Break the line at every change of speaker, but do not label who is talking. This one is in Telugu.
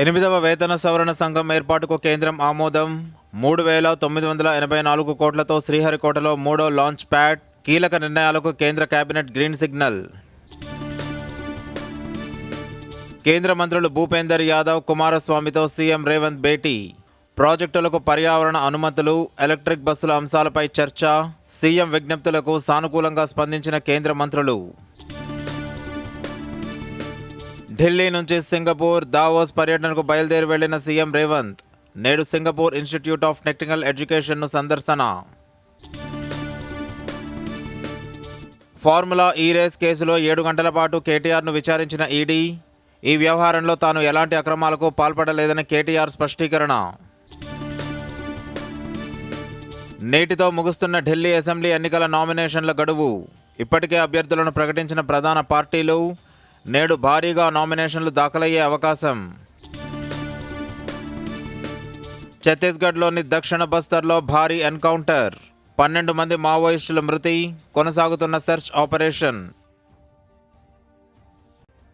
ఎనిమిదవ వేతన సవరణ సంఘం ఏర్పాటుకు కేంద్రం ఆమోదం. మూడు వేల తొమ్మిది వందల ఎనభై నాలుగు కోట్లతో శ్రీహరికోటలో మూడో లాంచ్ ప్యాడ్ కీలక నిర్ణయాలకు కేంద్ర కేబినెట్ గ్రీన్ సిగ్నల్. కేంద్ర మంత్రులు భూపేందర్ యాదవ్ కుమారస్వామితో సీఎం రేవంత్ భేటీ. ప్రాజెక్టులకు పర్యావరణ అనుమతులు ఎలక్ట్రిక్ బస్సుల అంశాలపై చర్చ సీఎం విజ్ఞప్తులకు సానుకూలంగా స్పందించిన కేంద్ర మంత్రులు. ఢిల్లీ నుంచి సింగపూర్ దావోస్ పర్యటనకు బయలుదేరి వెళ్ళిన సీఎం రేవంత్ నేడు సింగపూర్ ఇన్స్టిట్యూట్ ఆఫ్ టెక్నికల్ ఎడ్యుకేషన్ను సందర్శన. ఫార్ములా ఈ రేస్ కేసులో ఏడు గంటల పాటు కేటీఆర్ను విచారించిన ఈడీ ఈ వ్యవహారంలో తాను ఎలాంటి అక్రమాలకు పాల్పడలేదని కేటీఆర్ స్పష్టీకరణ. నేటితో ముగుస్తున్న ఢిల్లీ అసెంబ్లీ ఎన్నికల నామినేషన్ల గడువు. ఇప్పటికే అభ్యర్థులను ప్రకటించిన ప్రధాన పార్టీలు నేడు భారీగా నామినేషన్లు దాఖలయ్యే అవకాశం. ఛత్తీస్గఢ్లోని దక్షిణ బస్తర్లో భారీ ఎన్కౌంటర్. పన్నెండు మంది మావోయిస్టుల మృతి కొనసాగుతున్న సెర్చ్ ఆపరేషన్.